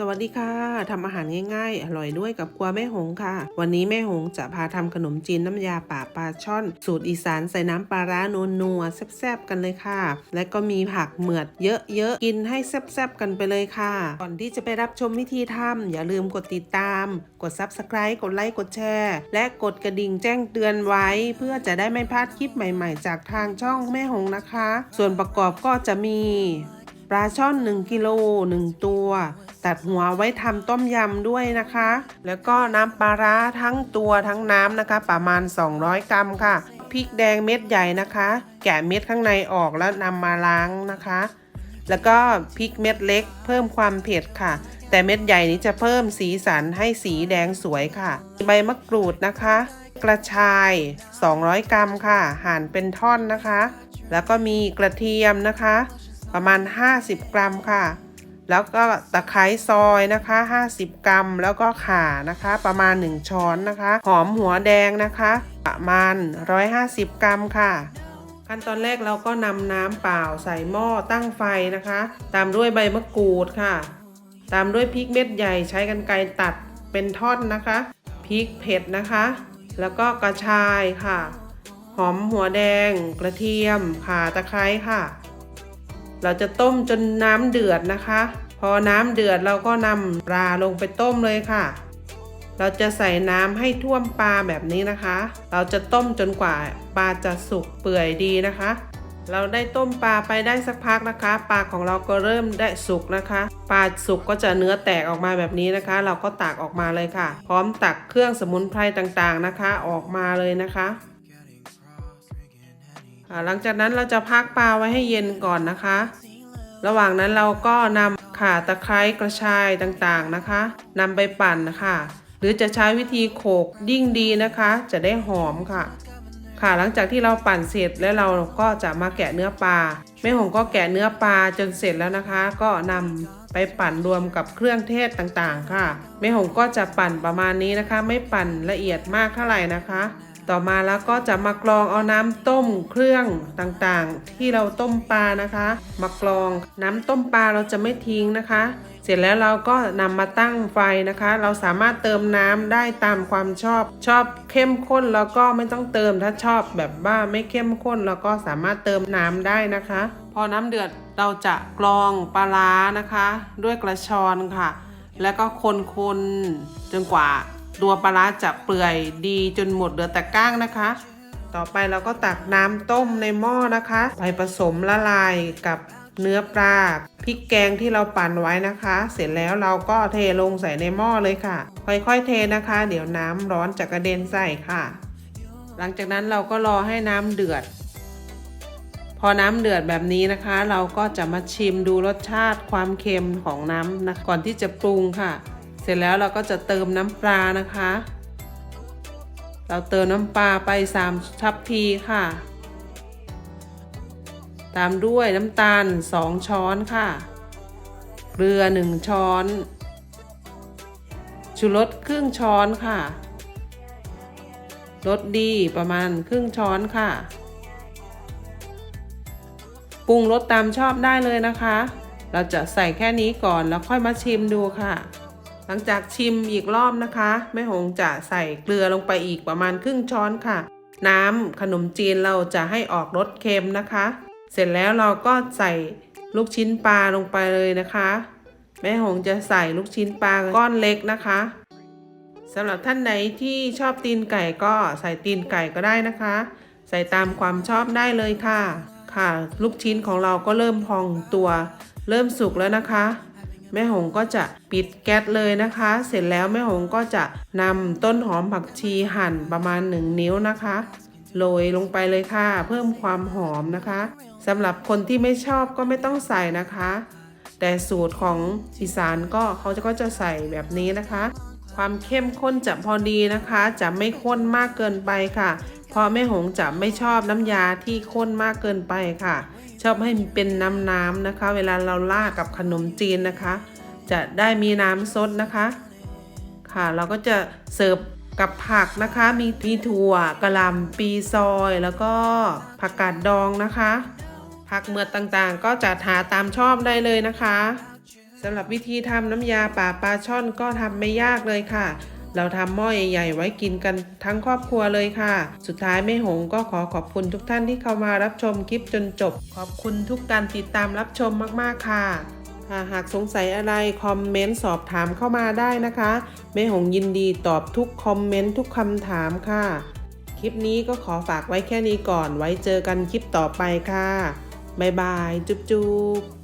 สวัสดีค่ะทำอาหารง่ายๆ อร่อยด้วยกับครัวแม่หงค่ะ วันนี้แม่หงจะพาทำขนมจีนน้ำยาป่าปลาช่อน สูตรอีสานใส่น้ำปลาร้านัวๆแซ่บๆกันเลยค่ะ และก็มีผักเหมือดเยอะๆกินให้แซ่บๆกันไปเลยค่ะ ก่อนที่จะไปรับชมวิธีทำอย่าลืมกดติดตาม กด Subscribe กดไลค์กดแชร์ และกดกระดิ่งแจ้งเตือนไว้ เพื่อจะได้ไม่พลาดคลิปใหม่ ๆ จากทางช่องแม่หงนะคะ ส่วนประกอบก็จะมี ปลาช่อน 1กิโล1 ตัว ตัดหัวไว้ทำต้มยำด้วยนะคะ แล้วก็น้ำปลาร้าทั้งตัวทั้งน้ำนะคะ ประมาณ 200 กรัมค่ะ พริกแดงเม็ดใหญ่นะคะ แกะเม็ดข้างในออกแล้วนำมาล้างนะคะ แล้วก็พริกเม็ดเล็ก เพิ่มความเผ็ดค่ะ แต่เม็ดใหญ่นี้จะเพิ่มสีสันให้สีแดงสวยค่ะ ใบมะกรูดนะคะ กระชาย 200 กรัมค่ะ หั่นเป็นท่อนนะคะ แล้วก็มีกระเทียมนะคะ ประมาณ 50 กรัมค่ะ แล้วก็ตะไคร้ซอยนะคะ 50 กรัม แล้วก็ข่านะคะ ประมาณ 1 ช้อนนะคะ หอมหัวแดงนะคะ ประมาณ 150 กรัมค่ะ ขั้นตอนแรกเราก็นำน้ำเปล่าใส่หม้อตั้งไฟนะคะ ตามด้วยใบมะกรูดค่ะ ตามด้วยพริกเม็ดใหญ่ใช้กันไกรตัดเป็นท่อนนะคะพริกเผ็ดนะคะ แล้วก็กระชายค่ะ หอมหัวแดง กระเทียม ข่าตะไคร้ค่ะ เราจะต้มจนน้ำเดือดนะคะ พอน้ำเดือดเราก็นำปลาลงไปต้มเลยค่ะ เราจะใส่น้ำให้ท่วมปลาแบบนี้นะคะ เราจะต้มจนกว่าปลาจะสุกเปื่อยดีนะคะ เราได้ต้มปลาไปได้สักพักนะคะ ปลาของเราก็เริ่มได้สุกนะคะ ปลาสุกก็จะเนื้อแตกออกมาแบบนี้นะคะ เราก็ตักออกมาเลยค่ะ พร้อมตักเครื่องสมุนไพรต่างๆนะคะ ออกมาเลยนะคะ หลังจากนั้นเราจะพักปลาไว้ให้เย็นก่อนนะคะ ระหว่างนั้นเราก็นำข่าตะไคร้กระชายต่างๆนะคะนำไปปั่นนะคะ หรือจะใช้วิธีโขกยิ่งดีนะคะ จะได้หอมค่ะ ค่ะหลังจากที่เราปั่นเสร็จแล้วเราก็จะมาแกะเนื้อปลาแม่หงก็แกะเนื้อปลาจนเสร็จแล้วนะคะ ก็นำไปปั่นรวมกับเครื่องเทศต่างๆ ค่ะแม่หงก็จะปั่นประมาณนี้นะคะ ไม่ปั่นละเอียดมากเท่าไหร่นะคะ ต่อมาแล้วก็จะมากรองเอาน้ำต้มเครื่องต่างๆ ที่เราต้มปลานะคะ มากรองน้ำต้มปลาเราจะไม่ทิ้งนะคะ เสร็จแล้วเราก็นำมาตั้งไฟนะคะ เราสามารถเติมน้ำได้ตามความชอบชอบเข้มข้นแล้วก็ไม่ต้องเติมถ้าชอบแบบว่าไม่เข้มข้นเราก็สามารถเติมน้ำได้นะคะ พอน้ำเดือดเราจะกรองปลาร้านะคะ ด้วยกระชอนค่ะ แล้วก็คนๆจนกว่า ตัวปลาร้าจะเปื่อยดีจนหมดเหลือแต่ก้างนะคะ ต่อไปเราก็ตักน้ำต้มในหม้อนะคะ ไปผสมละลายกับเนื้อปลาพริกแกงที่เราปั่นไว้นะคะ เสร็จแล้วเราก็เทลงใส่ในหม้อเลยค่ะ ค่อยๆเทนะคะ เดี๋ยวน้ำร้อนจะกระเด็นใส่ค่ะ หลังจากนั้นเราก็รอให้น้ำเดือด พอน้ำเดือดแบบนี้นะคะ เราก็จะมาชิมดูรสชาติความเค็มของน้ำนะก่อนที่จะปรุงค่ะ ร็จแล้วเราก็จะเติมน้ำปลานะคะ เราเติมน้ำปลาไป3ทัพพีค่ะ ตามด้วยน้ำตาล 2 ช้อนค่ะ เกลือ 1 ช้อน ชูรสครึ่งช้อนค่ะรสดีประมาณครึ่งช้อนค่ะ ปรุงรสตามชอบได้เลยนะคะ เราจะใส่แค่นี้ก่อนแล้วค่อยมาชิมดูค่ะ หลังจากชิมอีกรอบนะคะแม่หงจะใส่เกลือลงไปอีกประมาณครึ่งช้อนค่ะ น้ำขนมจีนเราจะให้ออกรสเค็มนะคะ เสร็จแล้วเราก็ใส่ลูกชิ้นปลาลงไปเลยนะคะ แม่หงจะใส่ลูกชิ้นปลาก้อนเล็กนะคะสำหรับท่านไหนที่ชอบตีนไก่ก็ใส่ตีนไก่ก็ได้นะคะ ใส่ตามความชอบได้เลยค่ะ ค่ะ ลูกชิ้นของเราก็เริ่มพองตัว เริ่มสุกแล้วนะคะ แม่หงก็จะปิดแก๊สเลยนะคะ เสร็จแล้วแม่หงก็จะนำต้นหอมผักชีหั่นประมาณ 1 นิ้วนะคะโรยลงไปเลยค่ะ เพิ่มความหอมนะคะสำหรับคนที่ไม่ชอบก็ไม่ต้องใส่นะคะ แต่สูตรของอีสานก็เขาจะก็จะใส่แบบนี้นะคะ ความเข้มข้นจะพอดีนะคะ จะไม่ข้นมากเกินไปค่ะ เพราะแม่หงจะไม่ชอบน้ำยาที่ข้นมากเกินไปค่ะ ชอบให้เป็นน้ำน้ำนะคะ เวลาเราลากับขนมจีนนะคะ จะได้มีน้ำซดนะคะ ค่ะเราก็จะเสิร์ฟกับผักนะคะ มีมีถั่วกระหล่ำปีซอย แล้วก็ผักกาดดองนะคะ ผักเมือดต่างๆ ก็จะหาตามชอบได้เลยนะคะ สำหรับวิธีทำน้ำยาป่าปลาช่อนก็ทำไม่ยากเลยค่ะ เราทำหม้อใหญ่ๆไว้กินกันทั้งครอบครัวเลยค่ะ สุดท้ายแม่หงก็ขอขอบคุณทุกท่านที่เข้ามารับชมคลิปจนจบ ขอบคุณทุกการติดตามรับชมมากๆค่ะหากสงสัยอะไรคอมเมนต์สอบถามเข้ามาได้นะคะแม่หงยินดีตอบทุกคอมเมนต์ทุกคำถามค่ะ คลิปนี้ก็ขอฝากไว้แค่นี้ก่อนไว้เจอกันคลิปต่อไปค่ะ บ๊ายบาย จุ๊บจุ๊บ